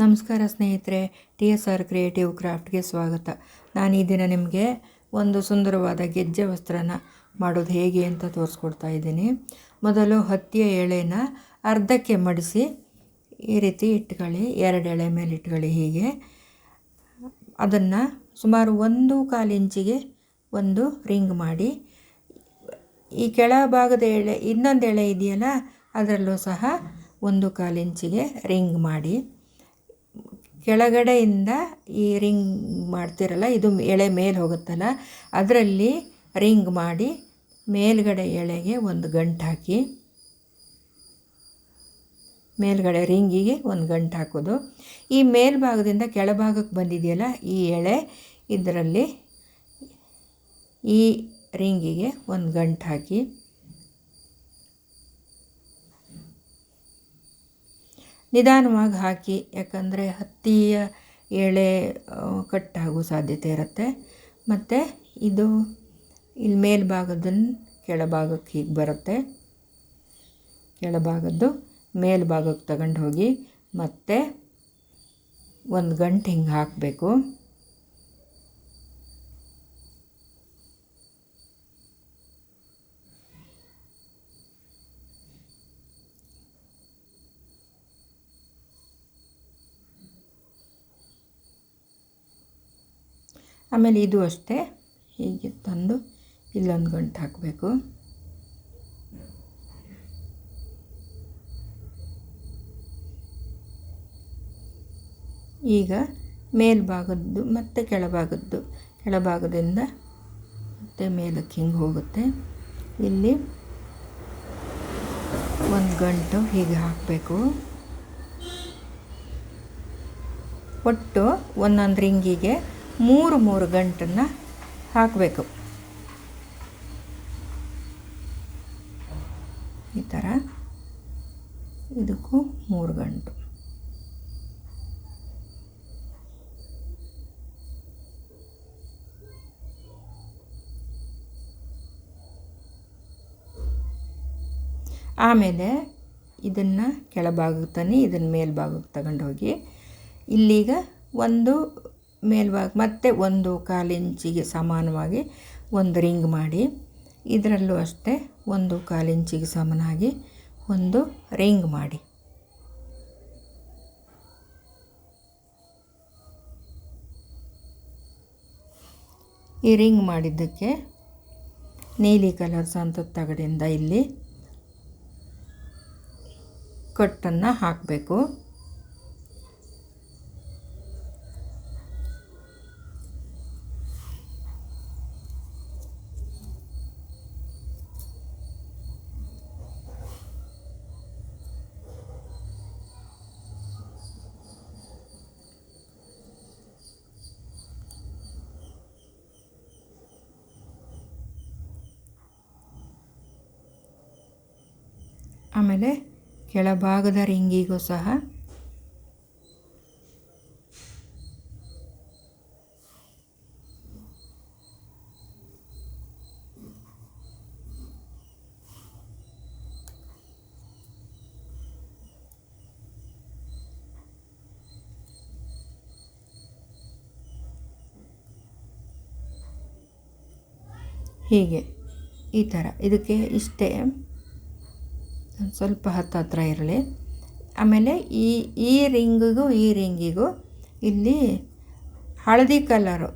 ನಮಸ್ಕಾರ ಸ್ನೇಹಿತರೆ, T S R creative ಕ್ರಾಫ್ಟ್ಗೆ ಸ್ವಾಗತ. ನಾನು ಈ ದಿನ ನಿಮಗೆ ಒಂದು ಸುಂದರವಾದ ಗೆಜ್ಜೆ ವಸ್ತ್ರನ ಮಾಡೋದು ಹೇಗೆ ಅಂತ ತೋರಿಸ್ಕೊಡ್ತಾ ಇದ್ದೀನಿ. ಮೊದಲು ಹತ್ತಿಯ ಎಳೆನ ಅರ್ಧಕ್ಕೆ ಮಡಿಸಿ, ಈ ರೀತಿ ಇಟ್ಕೊಳ್ಳಿ. ಎರಡು ಎಳೆ ಮೇಲೆ ಇಟ್ಕೊಳ್ಳಿ ಹೀಗೆ. ಅದನ್ನು ಸುಮಾರು ಒಂದು ಕಾಲು ಇಂಚಿಗೆ ಒಂದು ರಿಂಗ್ ಮಾಡಿ. ಈ ಕೆಳಭಾಗದ ಎಳೆ ಇನ್ನೊಂದು ಎಳೆ ಇದೆಯಲ್ಲ, ಅದರಲ್ಲೂ ಸಹ ಒಂದು ಕಾಲು ಇಂಚಿಗೆ ರಿಂಗ್ ಮಾಡಿ. ಕೆಳಗಡೆಯಿಂದ ಈ ರಿಂಗ್ ಮಾಡ್ತಿರಲ್ಲ, ಇದು ಎಳೆ ಮೇಲೆ ಹೋಗುತ್ತಲ್ಲ, ಅದರಲ್ಲಿ ರಿಂಗ್ ಮಾಡಿ ಮೇಲ್ಗಡೆ ಎಳೆಗೆ ಒಂದು ಗಂಟು ಹಾಕಿ, ಮೇಲ್ಗಡೆ ರಿಂಗಿಗೆ ಒಂದು ಗಂಟು ಹಾಕೋದು. ಈ ಮೇಲ್ಭಾಗದಿಂದ ಕೆಳಭಾಗಕ್ಕೆ ಬಂದಿದೆಯಲ್ಲ, ಈ ಎಳೆ, ಇದರಲ್ಲಿ ಈ ರಿಂಗಿಗೆ ಒಂದು ಗಂಟು ಹಾಕಿ ನಿಧಾನವಾಗಿ ಹಾಕಿ, ಯಾಕಂದರೆ ಹತ್ತಿಯ ಎಳೆ ಕಟ್ಟಾಗೋ ಸಾಧ್ಯತೆ ಇರುತ್ತೆ. ಮತ್ತು ಇದು ಇಲ್ಲಿ ಮೇಲ್ಭಾಗದನ್ನು ಕೆಳಭಾಗಕ್ಕೆ ಹೀಗೆ ಬರುತ್ತೆ. ಕೆಳಭಾಗದ್ದು ಮೇಲ್ಭಾಗಕ್ಕೆ ತಗೊಂಡು ಹೋಗಿ ಮತ್ತೆ ಒಂದು ಗಂಟೆ ಹಿಂಗೆ ಹಾಕಬೇಕು. ಆಮೇಲೆ ಇದು ಅಷ್ಟೇ. ಹೀಗೆ ತಂದು ಇಲ್ಲೊಂದು ಗಂಟು ಹಾಕಬೇಕು. ಈಗ ಮೇಲ್ಭಾಗದ್ದು ಮತ್ತು ಕೆಳಭಾಗದ್ದು. ಕೆಳಭಾಗದಿಂದ ಮತ್ತು ಮೇಲಕ್ಕೆ ಹಿಂಗೆ ಹೋಗುತ್ತೆ. ಇಲ್ಲಿ ಒಂದು ಗಂಟು ಹೀಗೆ ಹಾಕಬೇಕು. ಒಟ್ಟು ಒಂದೊಂದು ರಿಂಗಿಗೆ ಮೂರು ಮೂರು ಗಂಟನ್ನು ಹಾಕಬೇಕು. ಈ ಥರ ಇದಕ್ಕೂ ಮೂರು ಗಂಟು. ಆಮೇಲೆ ಇದನ್ನು ಕೆಳಭಾಗಕ್ಕೆ ತನ್ನಿ, ಇದನ್ನು ಮೇಲ್ಭಾಗಕ್ಕೆ ತಗೊಂಡೋಗಿ ಇಲ್ಲಿಗ ಇಲ್ಲೀಗ ಒಂದು ಮೇಲ್ಭಾಗ ಮತ್ತೆ ಒಂದು ಕಾಲು ಇಂಚಿಗೆ ಸಮಾನವಾಗಿ ಒಂದು ರಿಂಗ್ ಮಾಡಿ, ಇದರಲ್ಲೂ ಅಷ್ಟೇ ಒಂದು ಕಾಲು ಇಂಚಿಗೆ ಸಮನಾಗಿ ಒಂದು ರಿಂಗ್ ಮಾಡಿ. ಈ ರಿಂಗ್ ಮಾಡಿದ್ದಕ್ಕೆ ನೀಲಿ ಕಲರ್ ಸಂತ ತಗಡಿಂದ ಇಲ್ಲಿ ಕಟ್ಟನ್ನು ಹಾಕಬೇಕು. ಆಮೇಲೆ ಕೆಳಭಾಗದ ರಿಂಗಿಗೂ ಸಹ ಹೀಗೆ ಈ ಥರ. ಇದಕ್ಕೆ ಇಷ್ಟೇ ಸ್ವಲ್ಪ ಹತ್ತತ್ರ ಇರಲಿ. ಆಮೇಲೆ ಈ ಈ ರಿಂಗಿಗೂ ಈ ರಿಂಗಿಗೂ ಇಲ್ಲಿ ಹಳದಿ ಕಲರು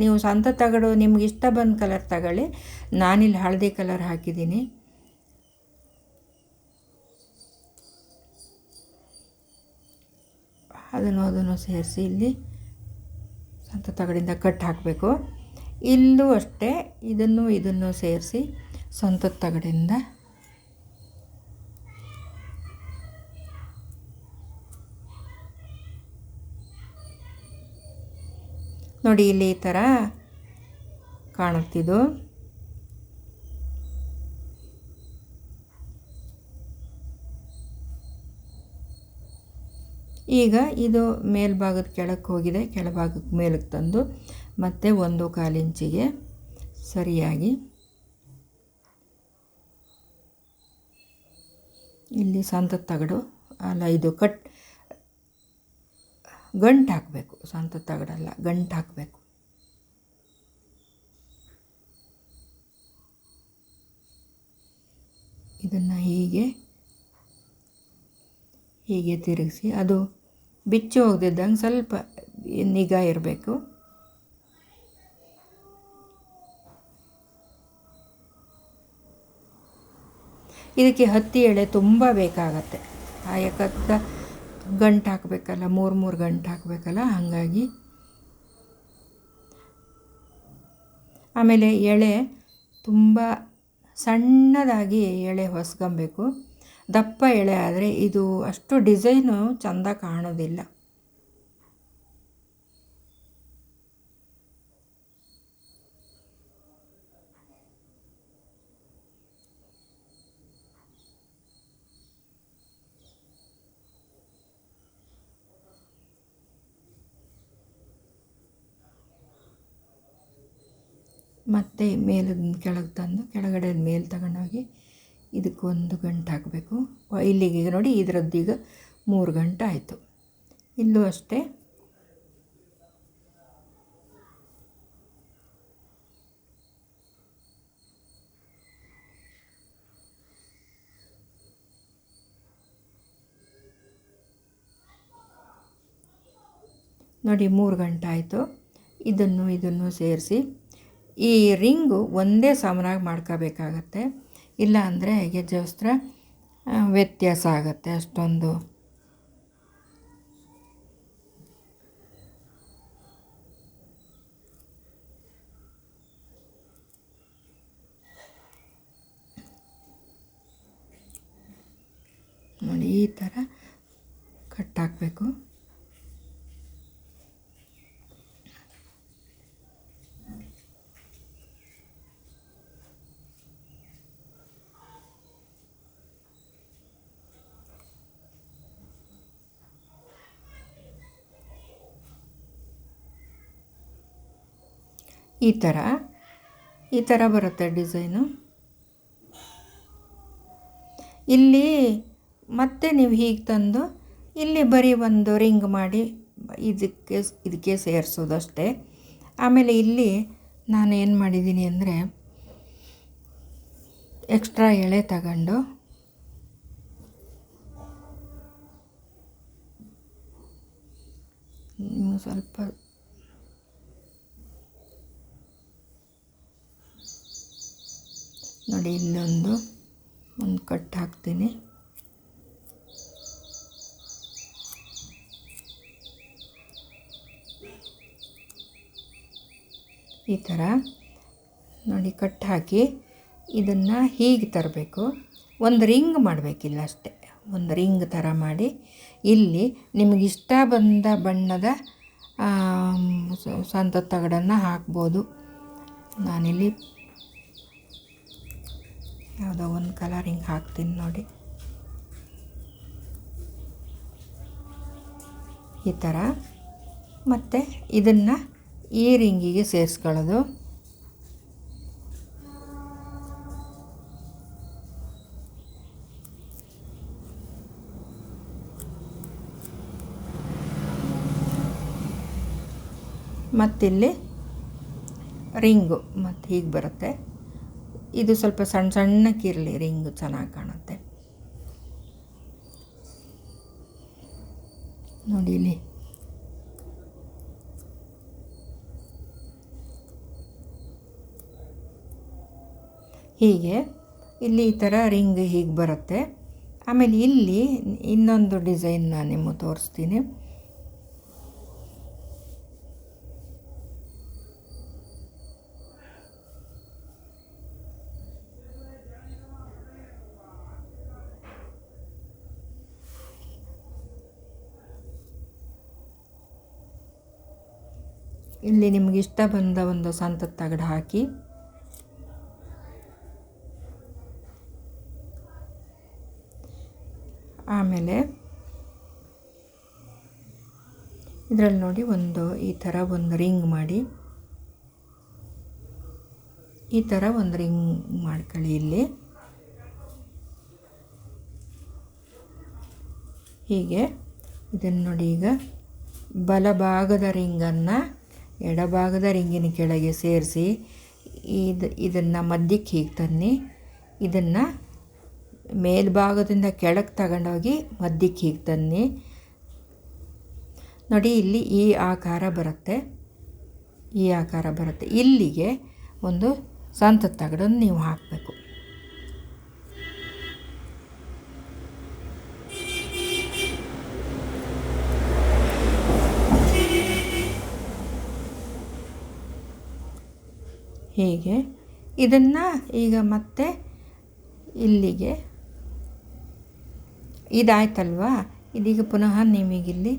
ನೀವು ಸ್ವಂತ ತಗಡು, ನಿಮ್ಗೆ ಇಷ್ಟ ಬಂದ ಕಲರ್ ತಗೊಳ್ಳಿ. ನಾನಿಲ್ಲಿ ಹಳದಿ ಕಲರ್ ಹಾಕಿದ್ದೀನಿ. ಅದನ್ನು ಅದನ್ನು ಸೇರಿಸಿ ಇಲ್ಲಿ ಸ್ವಂತ ತಗಡಿಂದ ಕಟ್ ಹಾಕಬೇಕು. ಇಲ್ಲೂ ಅಷ್ಟೇ ಇದನ್ನು ಇದನ್ನು ಸೇರಿಸಿ ಸ್ವಂತ ತಗಡಿಂದ ನೋಡಿ ಇಲ್ಲಿ ಈ ಥರ ಕಾಣುತ್ತಿದ್ದು. ಈಗ ಇದು ಮೇಲ್ಭಾಗದ ಕೆಳಕ್ಕೆ ಹೋಗಿದೆ, ಕೆಳಭಾಗಕ್ಕೆ ಮೇಲಕ್ಕೆ ತಂದು ಮತ್ತೆ ಒಂದು ಕಾಲಿಂಚಿಗೆ ಸರಿಯಾಗಿ. ಇಲ್ಲಿ ಸಂತ ತಗಡು, ಅಲ್ಲ ಇದು ಕಟ್ ಗಂಟು ಹಾಕಬೇಕು, ಸ್ವಂತ ತಗಡಲ್ಲ, ಗಂಟು ಹಾಕಬೇಕು. ಇದನ್ನು ಹೀಗೆ ಹೀಗೆ ತಿರುಗಿಸಿ, ಅದು ಬಿಚ್ಚಿ ಹೋಗದಿದ್ದಂಗೆ ಸ್ವಲ್ಪ ನಿಗಾ ಇರಬೇಕು. ಇದಕ್ಕೆ ಹತ್ತಿ ಎಳೆ ತುಂಬ ಬೇಕಾಗತ್ತೆ. ಆ ಯಾಕತ್ತ ಗಂಟು ಹಾಕಬೇಕಲ್ಲ, ಮೂರು ಮೂರು ಗಂಟು ಹಾಕಬೇಕಲ್ಲ, ಹಾಗಾಗಿ. ಆಮೇಲೆ ಎಳೆ ತುಂಬ ಸಣ್ಣದಾಗಿ ಎಳೆ ಹೊಸ್ಕೊಬೇಕು ದಪ್ಪ ಎಳೆ ಆದರೆ ಇದು ಅಷ್ಟು ಡಿಸೈನು ಚೆಂದ ಕಾಣೋದಿಲ್ಲ. ಮತ್ತು ಮೇಲೆ ಕೆಳಗೆ ತಂದು ಕೆಳಗಡೆ ಮೇಲೆ ತಗೊಂಡೋಗಿ ಇದಕ್ಕೊಂದು ಗಂಟೆ ಹಾಕಬೇಕು. ಇಲ್ಲಿಗೆ ನೋಡಿ ಇದರದ್ದು ಈಗ ಮೂರು ಗಂಟೆ ಆಯಿತು. ಇಲ್ಲೂ ಅಷ್ಟೇ. ನೋಡಿ ಮೂರು ಗಂಟೆ ಆಯಿತು. ಇದನ್ನು ಇದನ್ನು ಸೇರಿಸಿ ಈ ರಿಂಗು ಒಂದೇ ಸಮನಾಗಿ ಮಾಡ್ಕೋಬೇಕಾಗತ್ತೆ. ಇಲ್ಲ ಅಂದರೆ ಗೆಜ್ಜೆ ವಸ್ತ್ರ ವ್ಯತ್ಯಾಸ ಆಗುತ್ತೆ ಅಷ್ಟೊಂದು. ನೋಡಿ, ಈ ಥರ ಕಟ್ ಹಾಕಬೇಕು. ಈ ಥರ ಈ ಥರ ಬರುತ್ತೆ ಡಿಸೈನು. ಇಲ್ಲಿ ಮತ್ತೆ ನೀವು ಹೀಗೆ ತಂದು, ಇಲ್ಲಿ ಬರೀ ಒಂದು ರಿಂಗ್ ಮಾಡಿ ಇದಕ್ಕೆ ಇದಕ್ಕೆ ಸೇರಿಸೋದು ಅಷ್ಟೇ. ಆಮೇಲೆ ಇಲ್ಲಿ ನಾನು ಏನು ಮಾಡಿದ್ದೀನಿ ಅಂದರೆ, ಎಕ್ಸ್ಟ್ರಾ ಎಳೆ ತಗೊಂಡು ಸ್ವಲ್ಪ ನೋಡಿ ಇಲ್ಲೊಂದು ಒಂದು ಕಟ್ ಹಾಕ್ತೀನಿ. ಈ ಥರ. ನೋಡಿ, ಕಟ್ ಹಾಕಿ ಇದನ್ನು ಹೀಗೆ ತರಬೇಕು. ಒಂದು ರಿಂಗ್ ಮಾಡಬೇಕಿಲ್ಲ ಅಷ್ಟೇ. ಒಂದು ರಿಂಗ್ ಥರ ಮಾಡಿ. ಇಲ್ಲಿ ನಿಮಗಿಷ್ಟ ಬಂದ ಬಣ್ಣದ ಸಂತ ತಗಡನ್ನು ಹಾಕ್ಬೋದು. ನಾನಿಲ್ಲಿ ಯಾವುದೋ ಒಂದು ಕಲರ್ ಹಿಂಗೆ ಹಾಕ್ತೀನಿ ನೋಡಿ. ಈ ಥರ ಮತ್ತು ಇದನ್ನು ಈ ರಿಂಗಿಗೆ ಸೇರಿಸ್ಕೊಳ್ಳೋದು. ಮತ್ತಿಲ್ಲಿ ರಿಂಗು. ಮತ್ತು ಹೀಗೆ ಬರುತ್ತೆ. ಇದು ಸ್ವಲ್ಪ ಸಣ್ಣ ಸಣ್ಣಕ್ಕಿರಲಿ ರಿಂಗು ಚೆನ್ನಾಗಿ ಕಾಣುತ್ತೆ. ನೋಡಿ ಇಲ್ಲಿ. ಹೀಗೆ ಇಲ್ಲಿ ಈ ಥರ ರಿಂಗ್ ಹೀಗೆ ಬರುತ್ತೆ. ಆಮೇಲೆ ಇಲ್ಲಿ ಇನ್ನೊಂದು ಡಿಸೈನ್ ನಾನು ನಿಮಗೆ ತೋರಿಸ್ತೀನಿ. ಇಲ್ಲಿ ನಿಮಗೆ ಇಷ್ಟ ಬಂದ ಒಂದು ಸಂತದ ತಗಡು ಹಾಕಿ. ಆಮೇಲೆ ಇದರಲ್ಲಿ ನೋಡಿ ಒಂದು ಈ ಥರ ಒಂದು ರಿಂಗ್ ಮಾಡಿ. ಈ ಥರ ಒಂದು ರಿಂಗ್ ಮಾಡ್ಕೊಳ್ಳಿ ಇಲ್ಲಿ. ಹೀಗೆ ಇದನ್ನು ನೋಡಿ ಈಗ ಬಲಭಾಗದ ರಿಂಗನ್ನು ಎಡಭಾಗದ ರಿಂಗಿನ ಕೆಳಗೆ ಸೇರಿಸಿ ಇದು ಇದನ್ನು ಮಧ್ಯಕ್ಕೆ ಹೀಗೆ ತನ್ನಿ. ಇದನ್ನು ಮೇಲ್ಭಾಗದಿಂದ ಕೆಳಗೆ ತಗೊಂಡೋಗಿ ಮಧ್ಯಕ್ಕೆ ಹೀಗೆ ತನ್ನಿ. ನೋಡಿ, ಇಲ್ಲಿ ಈ ಆಕಾರ ಬರುತ್ತೆ. ಈ ಆಕಾರ ಬರುತ್ತೆ. ಇಲ್ಲಿಗೆ ಒಂದು ಸಂತ ತಗಡನ್ನು ನೀವು ಹಾಕಬೇಕು. ಹೀಗೆ. ಇದನ್ನು ಈಗ ಮತ್ತೆ ಇಲ್ಲಿಗೆ ಇದಾಯ್ತಲ್ವಾ? ಇದೀಗ ಪುನಃ ನಿಮಗಿಲ್ಲಿ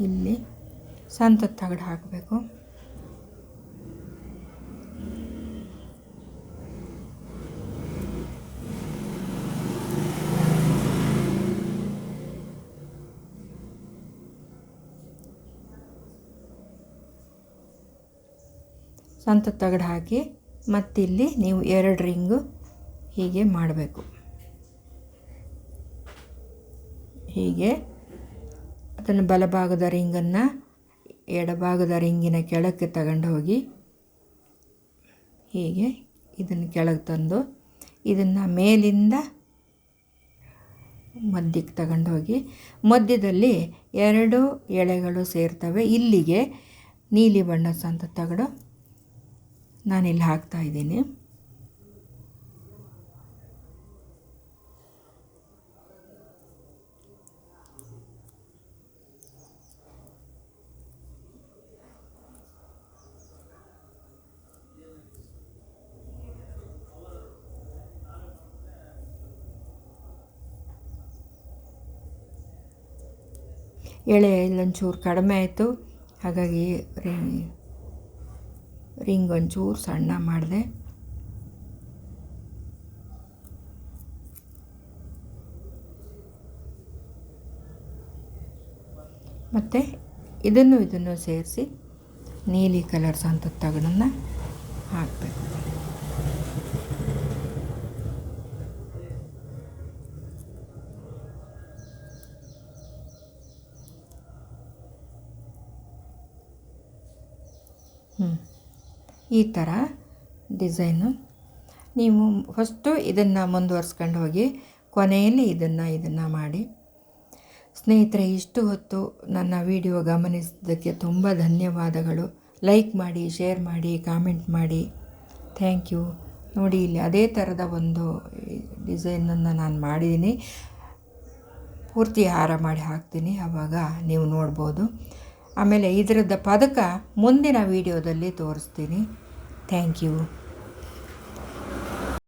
ಇಲ್ಲಿ ಸಂತ ತಗಡು ಹಾಕಬೇಕು. ಸಂತ ತೆಗೆದು ಹಾಕಿ ಮತ್ತಿಲ್ಲಿ ನೀವು ಎರಡು ರಿಂಗು ಹೀಗೆ ಮಾಡಬೇಕು. ಹೀಗೆ ಅದನ್ನು ಬಲಭಾಗದ ರಿಂಗನ್ನು ಎಡಭಾಗದ ರಿಂಗಿನ ಕೆಳಕ್ಕೆ ತಗೊಂಡು ಹೋಗಿ ಹೀಗೆ ಇದನ್ನು ಕೆಳಗೆ ತಂದು ಇದನ್ನು ಮೇಲಿಂದ ಮಧ್ಯಕ್ಕೆ ತಗೊಂಡು ಹೋಗಿ ಮಧ್ಯದಲ್ಲಿ ಎರಡು ಎಳೆಗಳು ಸೇರ್ತವೆ. ಇಲ್ಲಿಗೆ ನೀಲಿ ಬಣ್ಣದ ಸಂತ ತಗಡು ನಾನಿಲ್ಲಿ ಹಾಕ್ತಾ ಇದ್ದೀನಿ. ಎಳೆ ಇಲ್ಲೊಂಚೂರು ಕಡಿಮೆ ಆಯಿತು. ಹಾಗಾಗಿ ರಿಂಗ್ ಒಂಚೂರು ಸಣ್ಣ ಮಾಡಿದೆ. ಮತ್ತು ಇದನ್ನು ಇದನ್ನು ಸೇರಿಸಿ ನೀಲಿ ಕಲರ್ ಅಂತ ತಗಡನ್ನು ಹಾಕಬೇಕು. ಈ ಥರ ಡಿಸೈನು ನೀವು ಫಸ್ಟು ಇದನ್ನು ಮುಂದುವರ್ಸ್ಕೊಂಡು ಹೋಗಿ ಕೊನೆಯಲ್ಲಿ ಇದನ್ನು ಇದನ್ನು ಮಾಡಿ. ಸ್ನೇಹಿತರೆ, ಇಷ್ಟು ಹೊತ್ತು ನನ್ನ ವಿಡಿಯೋ ಗಮನಿಸಿದ್ದಕ್ಕೆ ತುಂಬ ಧನ್ಯವಾದಗಳು. ಲೈಕ್ ಮಾಡಿ ಶೇರ್ ಮಾಡಿ ಕಾಮೆಂಟ್ ಮಾಡಿ. ಥ್ಯಾಂಕ್ ಯು ನೋಡಿ, ಇಲ್ಲಿ ಅದೇ ಥರದ ಒಂದು ಡಿಸೈನನ್ನು ನಾನು ಮಾಡಿದ್ದೀನಿ ಪೂರ್ತಿ ಹಾರ ಮಾಡಿ ಹಾಕ್ತೀನಿ. ಆವಾಗ ನೀವು ನೋಡ್ಬೋದು. ಆಮೇಲೆ ಇದರದ್ದು ಪದಕ ಮುಂದಿನ ವೀಡಿಯೋದಲ್ಲಿ ತೋರಿಸ್ತೀನಿ. Thank you.